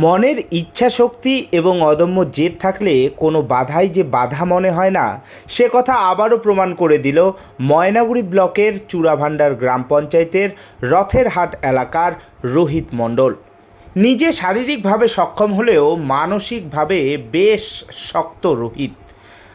মনের ইচ্ছা শক্তি এবং অদম্য জেদ থাকলে কোনো বাধাই যে বাধা মনে হয় না, সে কথা আবারও প্রমাণ করে দিল ময়নাগুড়ি ব্লকের চূড়াভাণ্ডার গ্রাম পঞ্চায়েতের রথের হাট এলাকার রোহিত মণ্ডল। নিজে শারীরিকভাবে সক্ষম হলেও মানসিকভাবে বেশ শক্ত রোহিত।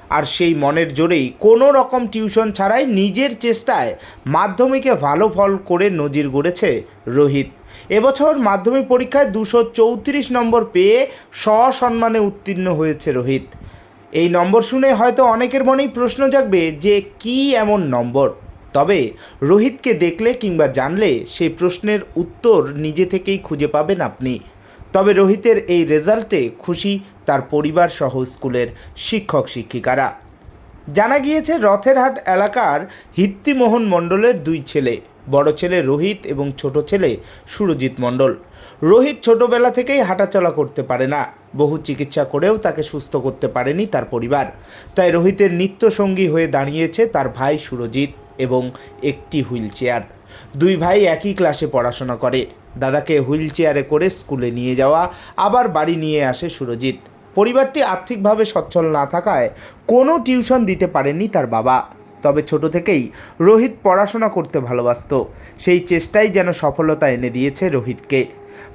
আর সেই মনের জোরেই কোনো রকম টিউশন ছাড়াই নিজের চেষ্টায় মাধ্যমিকে ভালো ফল করে নজির গড়েছে রোহিত। এবছর মাধ্যমিক পরীক্ষায় দুশো চৌত্রিশ নম্বর পেয়ে সসম্মানে উত্তীর্ণ হয়েছে রোহিত। এই নম্বর শুনে হয়তো অনেকের মনেই প্রশ্ন জাগবে যে কি এমন নম্বর? তবে রোহিতকে দেখলে কিংবা জানলে সেই প্রশ্নের উত্তর নিজে থেকেই খুঁজে পাবেন আপনি। তবে রোহিতের এই রেজাল্টে খুশি তার পরিবার সহ স্কুলের শিক্ষক শিক্ষিকারা। জানা গিয়েছে, রথেরহাট এলাকার হিত্তিমোহন মণ্ডলের দুই ছেলে, বড় ছেলে রোহিত এবং ছোট ছেলে সুরজিৎ মণ্ডল। রোহিত ছোটবেলা থেকেই হাঁটাচলা করতে পারে না। বহু চিকিৎসা করেও তাকে সুস্থ করতে পারেনি তার পরিবার। তাই রোহিতের নিত্য সঙ্গী হয়ে দাঁড়িয়েছে তার ভাই সুরজিৎ এবং একটি হুইল চেয়ার দুই ভাই একই ক্লাসে পড়াশোনা করে। দাদাকে হুইল চেয়ারে করে স্কুলে নিয়ে যাওয়া, আবার বাড়ি নিয়ে আসে সুরজিৎ। পরিবারটি আর্থিকভাবে সচ্ছল না থাকায় কোনো টিউশন দিতে পারেনি তার বাবা। তবে ছোট থেকেই রোহিত পড়াশোনা করতে ভালোবাসত। সেই চেষ্টাই যেন সফলতা এনে দিয়েছে রোহিতকে।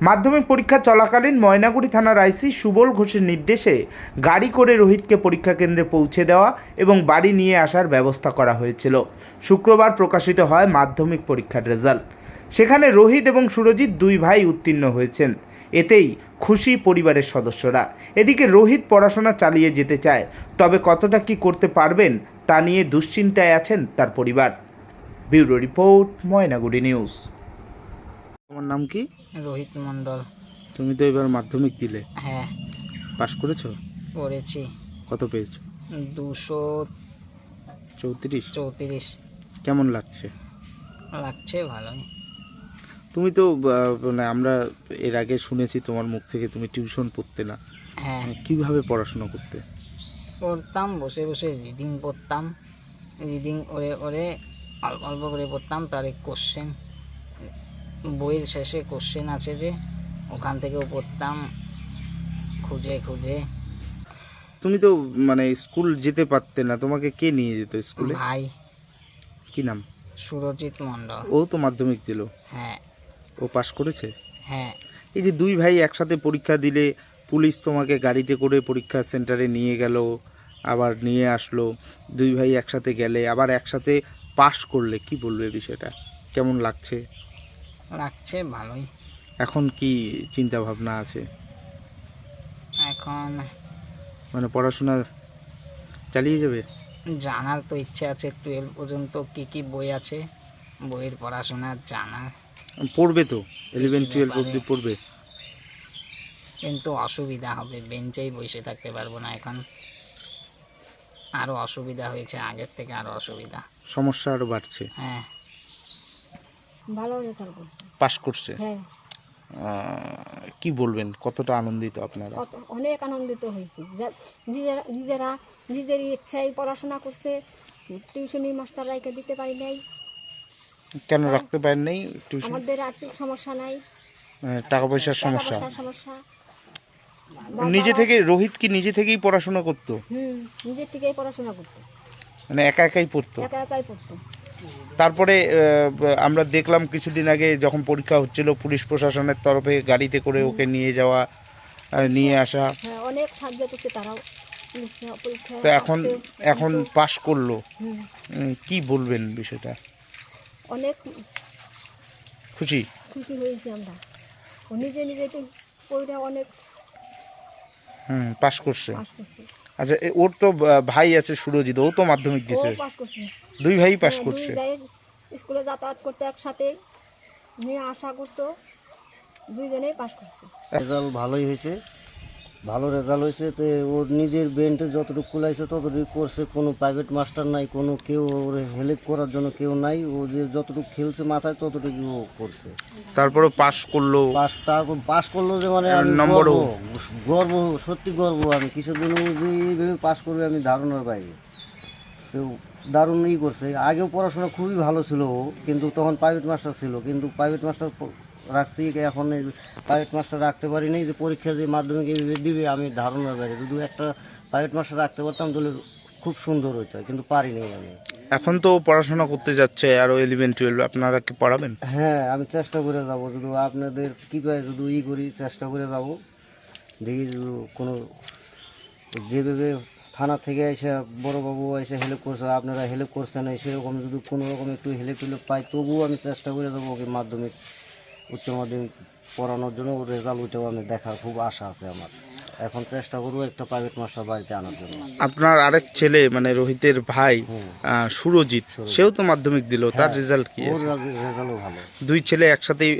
মাধ্যমিক পরীক্ষা চলাকালীন ময়নাগুড়ি থানার আইসি সুবল ঘোষের নির্দেশে গাড়ি করে রোহিতকে পরীক্ষা কেন্দ্রে পৌঁছে দেওয়া এবং বাড়ি নিয়ে আসার ব্যবস্থা করা হয়েছিল। শুক্রবার প্রকাশিত হয় মাধ্যমিক পরীক্ষার রেজাল্ট। সেখানে রোহিত এবং সুরজিৎ দুই ভাই উত্তীর্ণ হয়েছেন। এতেই খুশি পরিবারের সদস্যরা। এদিকে রোহিত পড়াশোনা চালিয়ে যেতে চায় তবে কতটা কি করতে পারবেন তা নিয়ে দুশ্চিন্তায় আছেন তার পরিবার। Bureau report Maynaguri news. তোমার নাম কি? রোহিত মণ্ডল। তুমি তো এবার মাধ্যমিক দিলে। হ্যাঁ। পাশ করেছ? পড়েছি কত পেয়েছ? দুশো চৌত্রিশ। চৌত্রিশ। কেমন লাগছে? লাগছে ভালোই। তুমি তো মানে আমরা এর আগে শুনেছি তোমার মুখ থেকে তুমি টিউশন পড়তে না। হ্যাঁ। কীভাবে পড়াশোনা করতে? পড়তাম বসে বসে রিডিং পড়তাম। রিডিং ওরে ওরে অল্প অল্প করে পড়তাম। তার কোশ্চেন বইয়ের শেষে কোশ্চেন আছে যে ওখান থেকেও পড়তাম খুঁজে খুঁজে। তুমি তো মানে স্কুল যেতে পারতে না। তোমাকে কে নিয়ে যেত স্কুলে? ভাই। কি নাম? সুরজিৎ মণ্ডল। ও তো মাধ্যমিক দিল। হ্যাঁ। ও পাশ করেছে? হ্যাঁ। এই যে দুই ভাই একসাথে পরীক্ষা দিলে পুলিশ তোমাকে গাড়িতে করে পরীক্ষা সেন্টারে নিয়ে গেল আবার নিয়ে আসলো দুই ভাই একসাথে গেলে আবার একসাথে পাশ করলে কি বলবে বিষয়টা? কেমন লাগছে? লাগছে ভালোই। এখন কি চিন্তা ভাবনা আছে? এখন মানে পড়াশোনা চালিয়ে যাবে? জানার তো ইচ্ছে আছে টুয়েলভ পর্যন্ত কি কি বই আছে বইয়ের পড়াশোনা জানা পড়বে তো ইলেভেন টুয়েলভ। অবধি পড়বে। কিন্তু অসুবিধা হবে বেঞ্চেই বসে থাকতে পারব না এখন। আরও অসুবিধা হয়েছে আগের থেকে আরও অসুবিধা। সমস্যা আরও বাড়ছে। হ্যাঁ। ভালো রেজাল্ট করছে। পাশ করছে? হ্যাঁ। কি বলবেন? কতটা আনন্দিত আপনারা? অনেক আনন্দিত হয়েছি। নিজেরা নিজেরা ইচ্ছায় পড়াশোনা করছে টিউশনি মাস্টার রাইকে দিতে পারি নাই। কেন রাখতে পারেন নাই টিউশন? আমাদের আর্থিক সমস্যা নাই। টাকা পয়সার সমস্যা। সমস্যা। নিজে থেকে রোহিত কি নিজে থেকেই পড়াশোনা করতো? হুম নিজের থেকেই পড়াশোনা করতো। মানে একা একাই পড়তো? একা একাই পড়তো। তারপরে আমরা দেখলাম কিছুদিন আগে যখন পরীক্ষা হচ্ছিল পুলিশ প্রশাসনের তরফে গাড়িতে করে ওকে নিয়ে যাওয়া নিয়ে আসা। হ্যাঁ অনেক সাহায্য করছে তারাও। তো এখন এখন পাশ করল। কি বলবেন বিষয়টা? অনেক খুশি? খুশি হয়েছি আমরা। ও নিজে নিজে তো পড়ে অনেক হুম পাশ করছে। পাস করছে। আচ্ছা এ- ওর তো ভাই আছে সুরজিৎ ও তো মাধ্যমিক ও পাস করছে। দুই ভাই পাশ হ্যাঁ, করছে। ভাই স্কুলে যাতায়াত করতে একসাথে। নিয়ে আসা করতো দুইজনেই পাস করছে। রেজাল্ট ভালোই হয়েছে। ভালো রেজাল্ট হয়েছে তো ওর নিজের বেন্টে যতটুকু খুলাইছে ততটুকু করছে। কোনো প্রাইভেট মাস্টার নাই কোনো কেউ ওর হেল্প করার জন্য কেউ নাই। ও যে যতটুকু খেলছে মাথায় ততটুকু ও করছে। তারপরে পাশ করল? পাস তারপর পাস করল যে মানে গর্ব সত্যি গর্ব আমি। কিছুদিন ও যে এইভাবে পাস করবে আমি ধারণার বাইরে। তো দারুণ ই করছে। আগেও পড়াশোনা খুবই ভালো ছিল ও কিন্তু তখন প্রাইভেট মাস্টার ছিল। কিন্তু প্রাইভেট মাস্টার রাখছি এখন প্রাইভেট মাস্টার রাখতে পারিনি যে পরীক্ষা যে মাধ্যমিক দিবে আমি ধারণার বাইরে যদি একটা প্রাইভেট মাস্টার রাখতে পারতাম তাহলে খুব সুন্দর হতো কিন্তু পারিনি আমি। এখন তো পড়াশোনা করতে যাচ্ছে আরও ইলেভেন টুয়েলভ আপনারা কি পড়াবেন? হ্যাঁ আমি চেষ্টা করে যাব যদি আপনাদের কী পায় যদি ই করি চেষ্টা করে যাব। দেখি যদি কোনো যেভাবে থানা থেকে এসে বড়োবাবু এসে হেল্প করছে আপনারা হেল্প করছেন সেরকম যদি কোনো রকম একটু হেল্প টেল্প পাই তবুও আমি চেষ্টা করে যাব ওকে মাধ্যমিক উচ্চ মাধ্যমিক পড়ানোর জন্য ওর রেজাল্ট উঠেও আমি দেখার খুব আশা আছে আমার। এখন চেষ্টা করব একটা প্রাইভেট মাস্টার বাড়িতে আনার জন্য। আপনার আরেক ছেলে মানে রোহিতের ভাই সুরজিৎ সেও তো মাধ্যমিক দিল তার হ্যাঁ, রেজাল্ট কি ওর রেজাল্টও ভালো। দুই ছেলে একসাথেই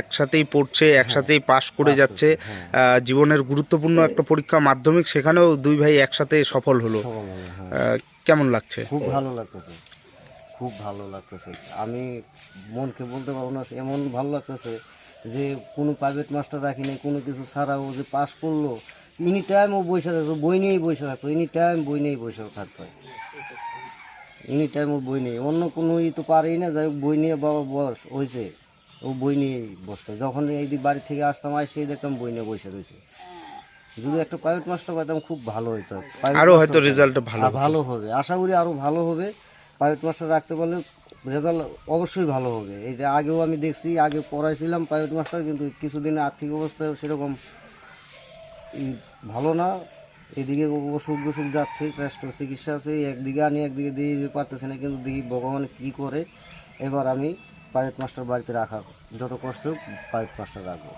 একসাথেই পড়ছে একসাথেই পাশ করে যাচ্ছে। হ্যাঁ। জীবনের গুরুত্বপূর্ণ একটা পরীক্ষা মাধ্যমিক সেখানেও দুই ভাই একসাথে সফল হলো। মনে, হ্যাঁ। কেমন লাগছে? খুব ভালো লাগতেছে। খুব ভালো লাগতেছে। আমি মনকে বলতে পারব না এমন ভালো লাগতেছে যে কোনো প্রাইভেট মাস্টার রাখি রাখিনি কোনো কিছু ছাড়া ও যে পাস করল এনি টাইম ও বসে থাকতো বই নিয়েই বসে থাকতো এনি টাইম বই নিয়েই বসে থাকতো। এনি টাইম ও বই নেই অন্য কোনো ই তো পারেই না যাই বই নিয়ে বাবা বস হয়েছে ও বই নিয়েই বসতো। যখন এই দিক বাড়ি থেকে আসতাম আর সেই দেখতাম বই নিয়ে বসে রয়েছে। যদি একটা প্রাইভেট মাস্টার পাইতাম খুব ভালো হতো Private আরও হয়তো। রেজাল্ট ভালো ভালো হবে আশা করি আরও ভালো হবে। প্রাইভেট মাস্টার রাখতে পারলে রেজাল্ট অবশ্যই ভালো হবে। এই যে আগেও আমি দেখছি আগে পড়াইছিলাম প্রাইভেট মাস্টার কিন্তু কিছুদিন আর্থিক অবস্থায় সেরকম ভালো না। এদিকে অসুখ বসুখ যাচ্ছে চেষ্টা চিকিৎসা আছে, একদিকে আনি, একদিকে দিয়ে পারতেছে না, কিন্তু দেখি ভগবান কী করে। এবার আমি প্রাইভেট মাস্টার বাড়িতে রাখার যত কষ্ট প্রাইভেট মাস্টার রাখব।